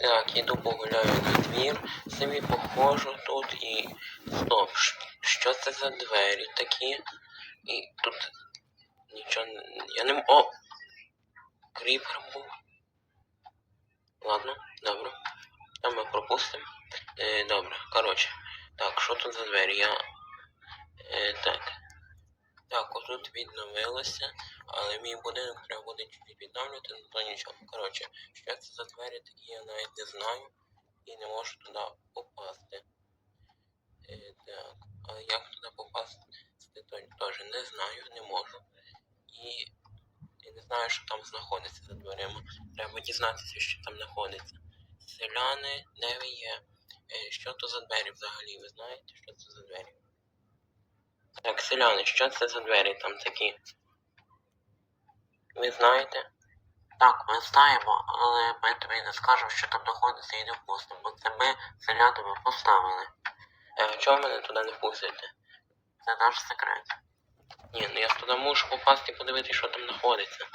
Так, іду погуляю на двір, собі походжу тут і. Стоп, що це за двері такі? І тут нічого. Я не О! Кріпер був. Ладно, добре. Там ми пропустимо. Е, добре, коротше. Так, що тут за двері? Я. Е, так. Так, отут відновилося, але мій будинок треба буде чуть відновлювати, ну то нічого. Коротше, що це за двері такі, я навіть не знаю і не можу туди попасти. Е, так, але як туди попасти, то теж не знаю, не можу. І я не знаю, що там знаходиться за дверима. Треба дізнатися, що там знаходиться. Селяни, де ви є? Е, що то за двері взагалі? Ви знаєте, що це за двері? Так, селяни, що це за двері там такі? Ви знаєте? Так, ми знаємо, але ми тобі не скажемо, що там знаходиться і не впустимо, бо це ми селянами поставили. Е, чого мене туди не пустите? Це наш секрет. Ні, ну я ж туди мушу попасти і подивитися, що там знаходиться.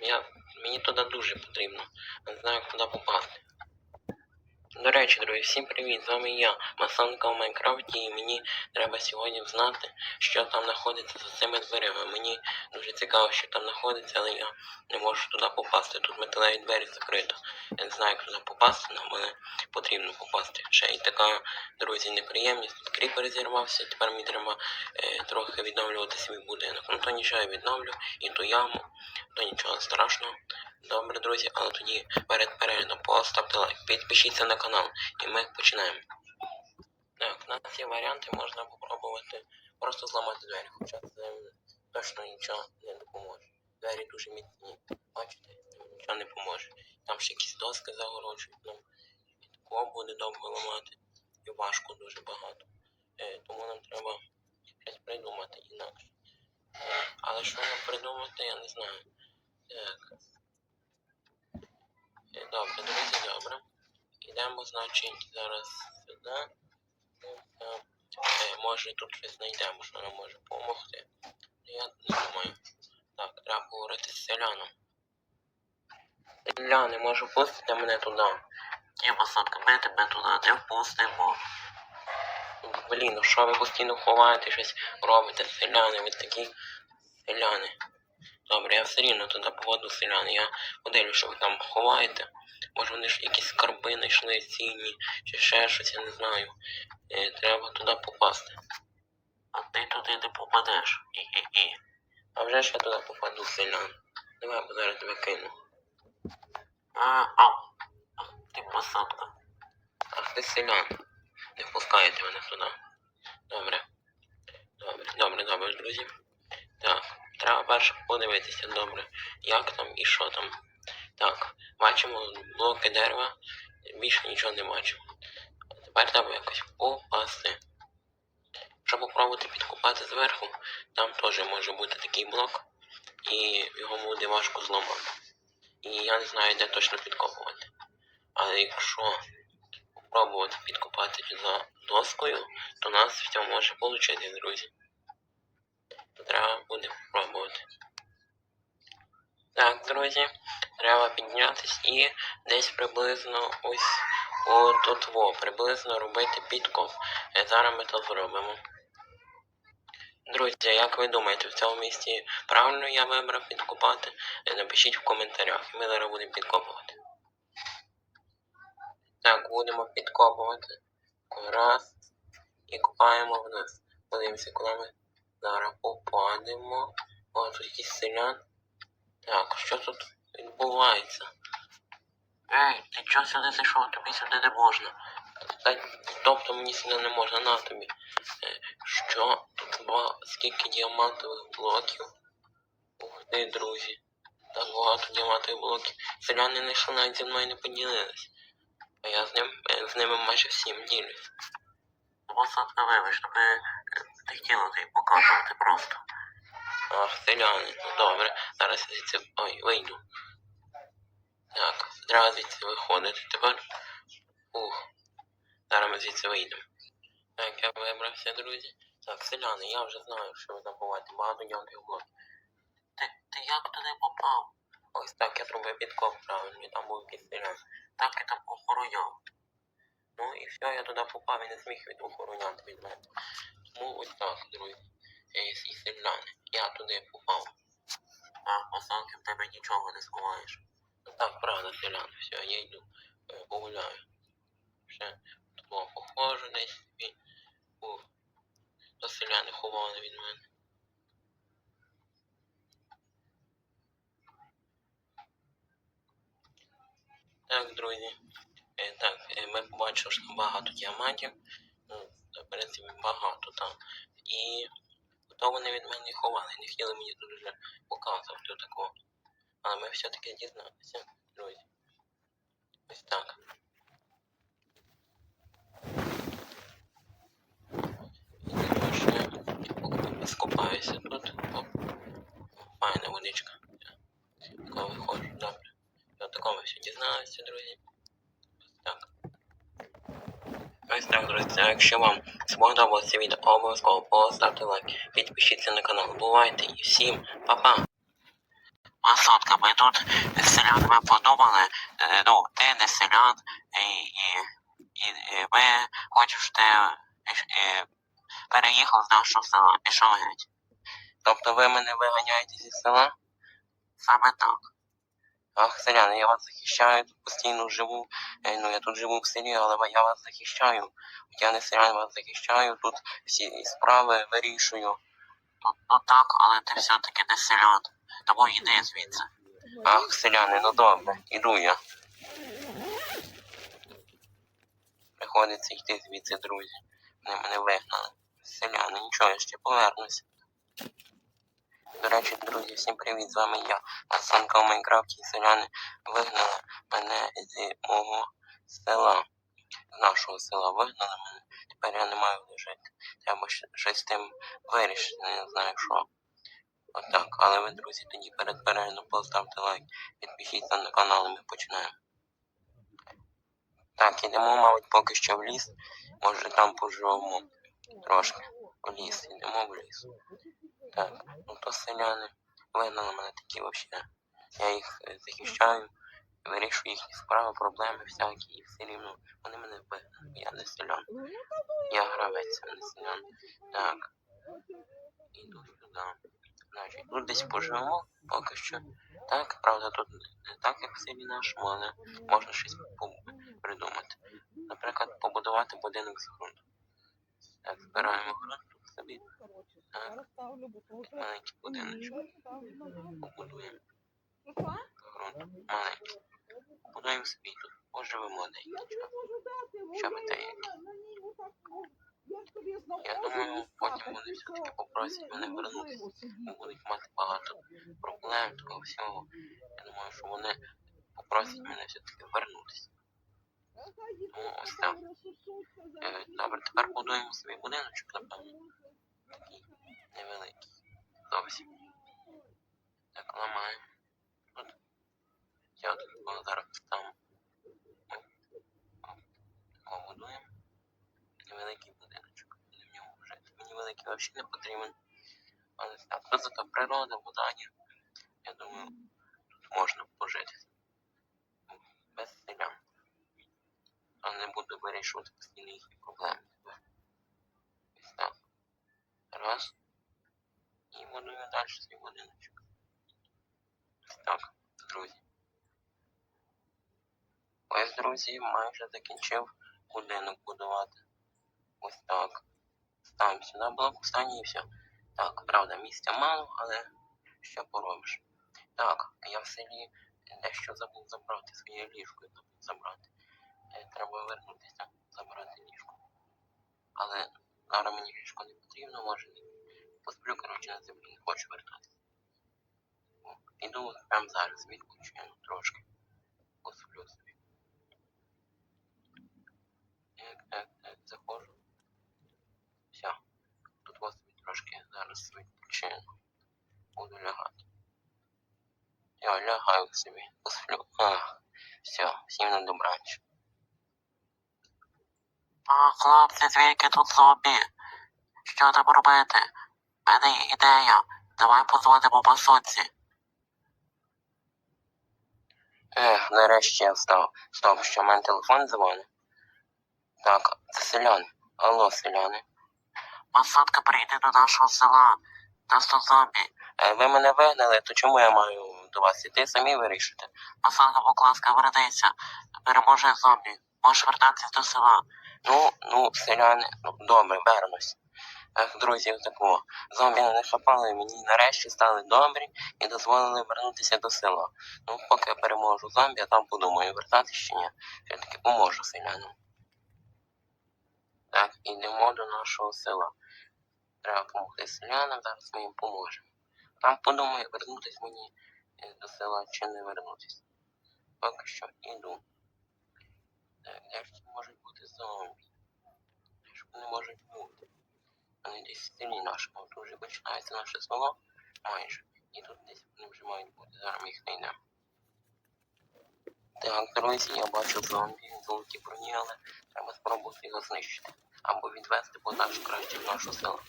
Я, мені туди дуже потрібно. Я не знаю, як туди попасти. До речі, друзі, всім привіт! З вами я, Масанка в Майнкрафті, і мені треба сьогодні знати, що там знаходиться за цими дверима. Мені дуже цікаво, що там знаходиться, але я не можу туди попасти. Тут металеві двері закрито. Я не знаю, як туди попасти, але мене потрібно попасти. Ще й така, друзі, неприємність. Тут кріпер зірвався, тепер мені треба е, трохи відновлювати свій будинок. Ну то нічого я відновлю, і ту яму, то нічого страшного. Добре, друзі, але тоді перед переглядом поставте лайк, підпишіться на канал, і ми починаємо. Так, нас є варіанти, можна попробувати просто зламати двері, хоча це точно нічого не допоможе. Двері дуже міцні, бачите, нічого не поможе. Там ще якісь доски загороджують, нам і такого буде довго ламати, і важко дуже багато. Е, тому нам треба щось придумати інакше. Е, але що нам придумати, я не знаю. Так. Добре, друзі, добре. Ідемо, значить, зараз сюди. Е, е, може тут щось знайдемо, що нам може допомогти. Я не думаю. Так, треба поговорити з селяном. Селяни, може пустити мене туди? Ні, посадка, ми тебе туди не впустимо. Блін, ну що ви постійно ховаєте, щось робите, селяни, ви такі селяни. Добре, я все рівно туди поводу селяни. Я подивлюсь, що ви там ховаєте. Може вони ж якісь скарби знайшли цінні, чи ще щось, я не знаю. Е, треба туди попасти. А ти туди не попадеш. І-і-і. А вже ж я туди попаду, селян. Давай, бо зараз тебе кину. А, ау. Ти посадка. Ах, ти селян. Не впускаєте мене туди. Добре. Добре, добре, добре, друзі. Так, треба перше подивитися, добре, як там і що там. Так, бачимо блоки дерева, більше нічого не бачимо. Тепер треба якось попасти. Щоб попробувати підкопати зверху, там теж може бути такий блок, і його буде важко зламати. І я не знаю, де точно підкопувати. Але якщо попробувати підкопати за доскою, то нас все може вийти, друзі. Треба буде спробувати. Так, друзі, треба піднятись і десь приблизно ось отут во, приблизно робити підкоп. Е, Зараз ми то зробимо. Друзі, як ви думаєте, в цьому місці правильно я вибрав підкопати? Е, Напишіть в коментарях, ми зараз будемо підкопувати. Так, будемо підкопувати. Раз. І копаємо вниз. Подивимося, куди ми зараз попадемо. О, тут якийсь селян. Так, що тут відбувається? Ей, ти чого сюди зайшов? Тобі сюди не можна. Та, тобто мені сюди не можна на тобі. Е, що? Тут ба... скільки діамантових блоків? Ух ти, друзі. Так багато діамантових блоків. Селяни не йшли навіть зі мною не поділились. А я з ним е, з ними майже всім ділюсь. Посадка вибач, тобі не хотіла тобі показувати просто. Ах, селяни, ну добре. Зараз я звідси. Ой, вийду. Так, треба звідси виходити тепер. Ух. Зараз ми звідси вийдемо. Так, я вибрався, друзі. Так, селяни, я вже знаю, що ви там ховаєте. Багато дякую блоків. Ти, ти як туди попав? Ось так я зробив підкоп правильно, і там був якийсь селян. так і там охороняв. Ну і все, я туди попав і не зміг від охороняти від мене. Тому ось так, друзі. Е, І. Я туди попав. А останки в тебе нічого не сховаєш. Ну так, правда, селян, все, я йду погуляю. Ще того походжу десь собі. Ух. То селяни ховали від мене. Так, друзі. Так, ми побачили, що багато діамантів. Ну, багато там. І то вони від мене ховали, не хотіли мені тут вже показувати такого. Але ми все-таки дізналися, друзі. Ось так. Я скупаюся тут. Оп. Файна водичка. Така виходжу, добре. До такого все дізналися, друзі. Ось так. Ось так, друзі. А якщо вам сподобалося це відео, обов'язково поставте лайк, підпишіться на канал. Бувайте і всім па-па! Масотка, ми тут з селянами подумали, е, ну, ти не селян, і, і, і, і ми хочемо, щоб ти е, переїхав з нашого села, пішов геть. Тобто ви мене виганяєте зі села? Саме так. Ах, селяни, я вас захищаю, тут постійно живу. Е, Ну, я тут живу в селі, але я вас захищаю. Я не селян вас захищаю, тут всі справи вирішую. Ну, ну так, але ти все-таки не селян. Тому йди звідси. Ах, селяни, ну добре, іду я. Приходиться йти звідси, друзі. Вони мене вигнали. Селяни, нічого, я ще повернуся. До речі, друзі, всім привіт! З вами я, Асанка у Майнкрафті. Селяни вигнали мене з мого села. З нашого села вигнали мене. Тепер я не маю де жити. Треба щось з тим вирішити, не знаю що. Отак. Але ви, друзі, тоді перед переглядом поставте лайк, підпишіться на канал і ми починаємо. Так, ідемо, мабуть, поки що в ліс. Може там поживемо трошки. В ліс, ідемо в ліс. Так, ну то селяни вигнали мене такі взагалі. Я їх е, захищаю, вирішую їхні справи, проблеми всякі, і все рівно вони мене вигнали. Я не селян. Я гравець, а не селян. Так. Іду сюди. Значить, тут десь поживемо поки що. Так, правда, тут не так, як в селі нашому, але можна щось придумати. Наприклад, побудувати будинок з ґрунту. Так, збираємо ґрунт собі. Так, маленький будиночок. Побудуємо ґрунт. Маленький. Будуємо собі тут. Поживемо деякий. Що ви деякі? Я думаю, потім вони все-таки попросять мене вернутися. Будуть мати багато проблем, того всього. Я думаю, що вони попросять мене все-таки вернутися. Ну, ось так. Добре, тепер будуємо собі будиночок, напевно. Невеликий. Зовсім. Так, ламаємо. От. Я от його зараз там Оп, оп. Такого будуємо. Невеликий будиночок. Мені великий взагалі не потрібен. Але зато природа, є. Я думаю, тут можна пожити. Без селян. Але не буду вирішувати постійно їхні проблеми. Ось так. Раз. І будую далі свій будиночок. Ось так, друзі. Ось, майже закінчив будинок будувати. Ось так. Ставимо сюди блок останній і все. Так, правда, місця мало, але що поробиш. Так, я в селі дещо забув забрати своє ліжко, забув забрати. Е, Треба вернутися, забрати ліжко. Але зараз мені ліжко не потрібно, може посплю, коротше, на землі, не хочу вертатися. О, Піду прямо зараз, відключаю трошки. Посплю собі. Так, так, так, заходжу. Все. Тут собі трошки зараз відключаю. Буду лягати. Я лягаю собі, посплю. Все, всім на добраніч. А, хлопці, звідки тут зомбі? Що нам робити? В мене є ідея. Давай позвонимо масонці. Ех, нарешті я встав. Стоп, що в мене телефон дзвонить? Так, це селяни. Алло, селяни. Посадка прийде до нашого села. Нас тут зомбі. Е, ви мене вигнали, то чому я маю до вас іти? Самі вирішите. Посадка, будь ласка, вернися. Переможе зомбі. Можеш вертатися до села. Ну, ну, селяни, ну, добре, вернусь. Ех, друзі, такого. Зомбі не хапали, мені нарешті стали добрі і дозволили вернутися до села. Ну, поки я переможу зомбі, а там подумаю, вертатися чи ні. Все-таки поможу селянам. Так, ідемо до нашого села. Треба допомогти селянам, зараз ми їм поможемо. Там подумаю, вернутися мені е, до села чи не вернутися. Поки що іду. Так, де ж можуть бути зомбі? Де ж вони можуть бути? Вони десь в селі нашому, тут вже починається наше село майже. І тут десь вони вже мають бути. Зараз ми їх знайдемо. Так, друзі, я бачу зомбі, золоті броні, але треба спробувати його знищити. Або відвести подальше краще в нашу село.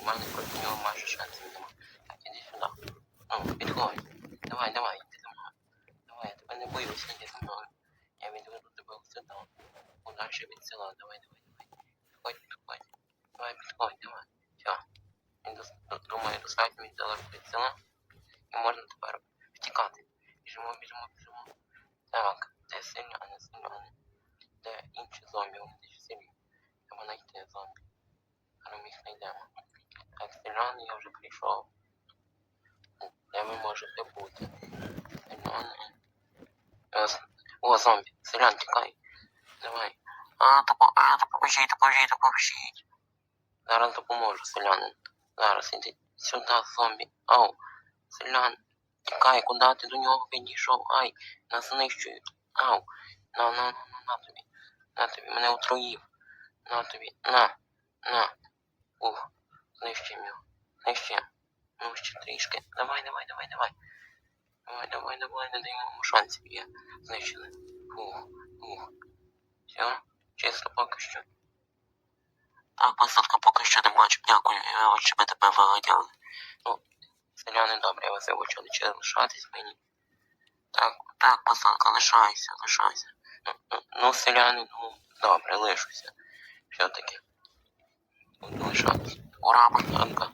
У мене проти нього майже шансів нема. Так, іди сюди. Ну, підходь. Давай, давай, іди за мною. Давай, я тебе не боюся, іди за мною. Я відведу тебе в село. Від села. Давай, давай, давай. Підходь, підходь. Давай, підходь, давай. Все. Він думаю, достатньо віддалeko від села. І можна тепер втікати. Біжимо, біжимо, біжимо. Так, це сильно, а не де селяни, селяни. Де інші зомбі, вони в селі. Треба знайти зомбі. Але ми їх знайдемо. Так, селяни, я вже прийшов. Де ви можете бути? Селяни. О, зомбі. Селян, тікай. Давай. А, допо... а, допоможіть, допоможіть, допоможіть. Зараз допоможу, селянин. Зараз іди сюди, зомбі. Ау, селян. Тікай, куди ти до нього підійшов? Ай, нас знищують. Ау. На, на, на, на, тобі. На тобі, мене отруїв. На тобі. На. На. Ух. Знищим його. Знищим. Ну, ще трішки. Давай, давай, давай, давай. Давай, давай, давай, не даємо йому шансів є. Знищили. Ух, ух. Все, чисто поки що. Так, посадка поки що не бачу. Дякую, я от щоб тебе виганяли. Ну, селяни добре, я вас вибачили, чи лишатись мені. Так, так, пацанка, лишайся, лишайся. Ну, селяни, ну, добре, лишуся. Все-таки. Буду лишатись. Ура, посадка.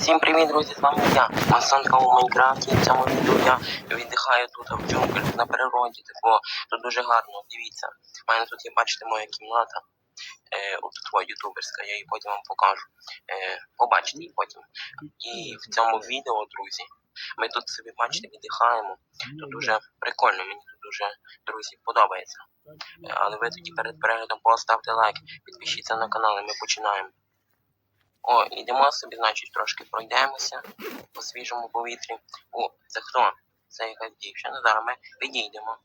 Всім привіт, друзі! З вами я, Масонка у Майнкрафті. В цьому відео я віддихаю тут в джунглях на природі. Такого тут дуже гарно. Дивіться. У мене тут є, бачите, моя кімната. Е, от твоя ютуберська, я її потім вам покажу. Е, побачите її потім. І в цьому відео, друзі, ми тут собі, бачите, віддихаємо. Тут дуже прикольно, мені тут дуже, друзі, подобається. Е, але ви тоді перед переглядом поставте лайк, підпишіться на канал і ми починаємо. О, ідемо собі, значить, трошки пройдемося по свіжому повітрі. О, це хто? Це якась дівчина. Зараз ми підійдемо.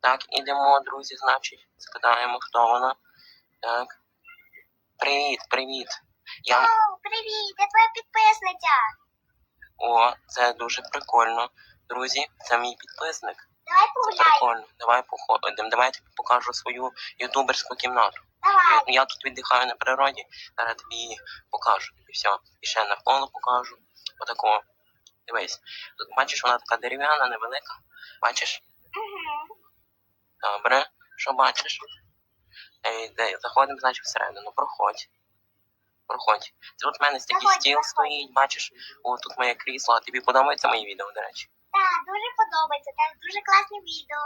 Так, ідемо, друзі, значить, згадаємо, хто вона. Так. Привіт, привіт. Я. Оу, привіт, я твоя підписниця. О, це дуже прикольно. Друзі, це мій підписник. Давай Це погуляй. прикольно. Давай походимо. Давай я тобі покажу свою ютуберську кімнату. Я, тут віддихаю на природі, зараз тобі її покажу. І все. І ще навколо покажу. Отако. Дивись. Тут бачиш, вона така дерев'яна, невелика. Бачиш? Угу. Добре. Що бачиш? Е, де? Заходимо, значить, всередину. Проходь. Проходь. Тут в мене такий Проходь, стіл проходь. стоїть, бачиш, о, тут моє крісло. А тобі подобається мої відео, до речі? Так, дуже подобається. Там дуже класне відео.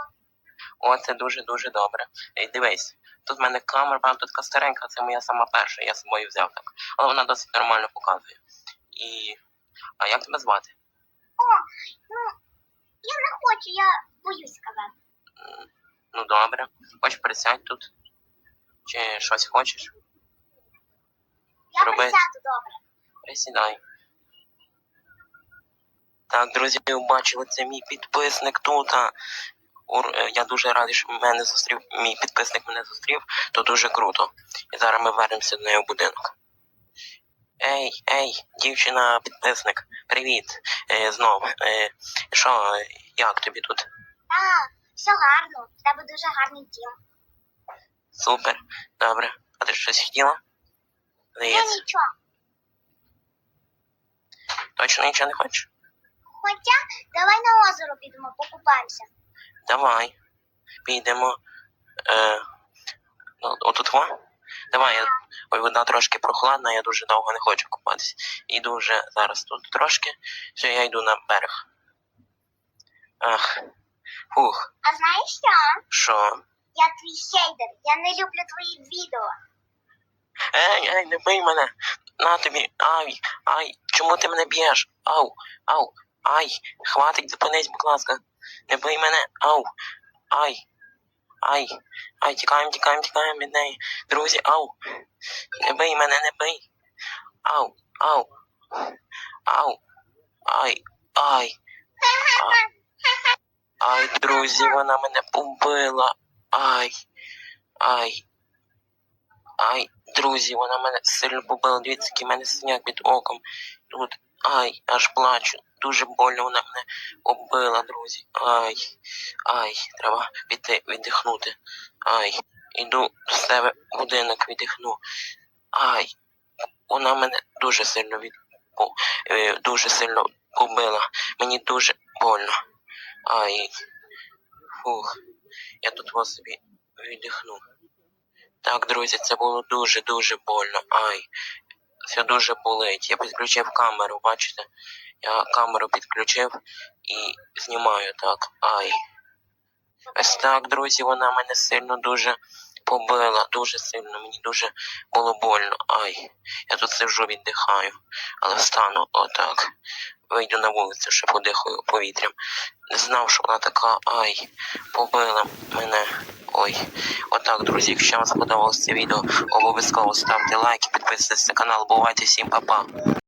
О, це дуже-дуже добре. Ей, дивись, тут в мене камера, правда, така старенька, це моя сама перша, я з собою взяв так. Але вона досить нормально показує. І. А як тебе звати? О, ну, я не хочу, я боюсь сказати. М, Ну добре. Хочеш присядь тут? Чи щось хочеш? Я Роби. присяду добре. Присідай. Так, друзі, ви бачили, це мій підписник тут. а. Ур- е, Я дуже радий, що мене зустрів. Мій підписник мене зустрів, то дуже круто. І зараз ми вернемося до неї в будинок. Ей, ей, дівчина, підписник, привіт. Е, знов. Е, що, як тобі тут? Так, Все гарно, в тебе дуже гарний дім. Супер, добре. А ти щось хотіла? Я Здається, нічого. точно нічого не хочеш? Хоча давай на озеро підемо, покупаємося. Давай. Підемо. Е, ну, отут во. Давай, я, ой, вода трошки прохладна, я дуже довго не хочу купатись. Іду вже зараз тут трошки. Все, я йду на берег. Ах. Фух, А знаєш що? що? Я твій хейдер. Я не люблю твої відео. Ей, ей, не бий мене. На тобі. Ай, ай, чому ти мене б'єш? Ау, ау, ай, хватить, зупинись, будь ласка. Не бий мене. Ау, ай, ай, ай, тікаємо, тікаємо, тікаємо від неї. Друзі, ау. Не бий мене, не бий. Ау, ау, ау, ай, ай. А- Ай, друзі, вона мене побила. Ай, ай. Ай, друзі, вона мене сильно побила. Дивіться, який мене синяк під оком. Тут. Ай, аж плачу. Дуже больно вона мене побила, друзі. Ай, ай, треба піти віддихнути. Ай, іду до себе в будинок віддихну. Ай, вона мене дуже сильно від... е, дуже сильно побила. Мені дуже больно. Ай. Фух. Я тут вас собі віддихну. Так, друзі, це було дуже-дуже больно. Ай. Все дуже болить. Я підключив камеру, бачите? Я камеру підключив і знімаю так. Ай. Ось так, друзі, вона мене сильно дуже побила. Дуже сильно. Мені дуже було больно. Ай. Я тут сиджу, віддихаю. Але встану отак. Вийду на вулицю, ще подихаю повітрям. Не знав, що вона така. Ай. Побила мене. Ой. Отак, друзі, якщо вам сподобалось це відео, обов'язково ставте лайк і підписуйтесь на канал. Бувайте всім па-па.